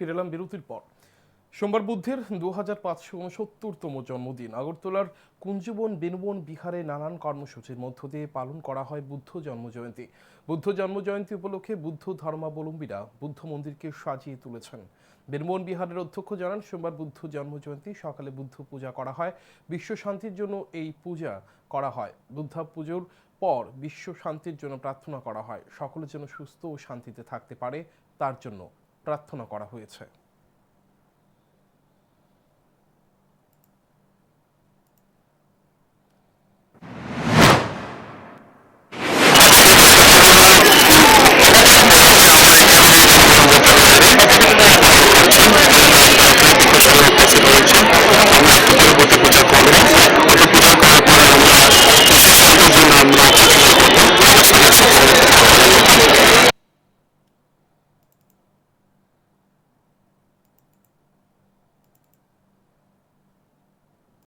ফিরে এলাম বিরতির পর। সোমবার বুদ্ধের দু হাজার পাঁচশো উনসত্তরতম জন্মদিন। আগরতলার কুঞ্জবন, বেনুবন, বিহারে নানান কর্মসূচির মধ্য দিয়ে পালন করা হয় বুদ্ধ জন্মজয়ন্তী। বুদ্ধ জন্মজয়ন্তী উপলক্ষে বুদ্ধ ধর্মাবলম্বীরা বুদ্ধ মন্দিরকে সাজিয়ে তুলেছেন। বেনুবন বিহারের অধ্যক্ষ জানান, সোমবার বুদ্ধ জন্মজয়ন্তী, সকালে বুদ্ধ পূজা করা হয়, বিশ্ব শান্তির জন্য এই পূজা করা হয়। বুদ্ধা পুজোর পর বিশ্ব শান্তির জন্য প্রার্থনা করা হয়। সকলে যেন সুস্থ ও শান্তিতে থাকতে পারে তার জন্য। প্রার্থনা করা হয়েছে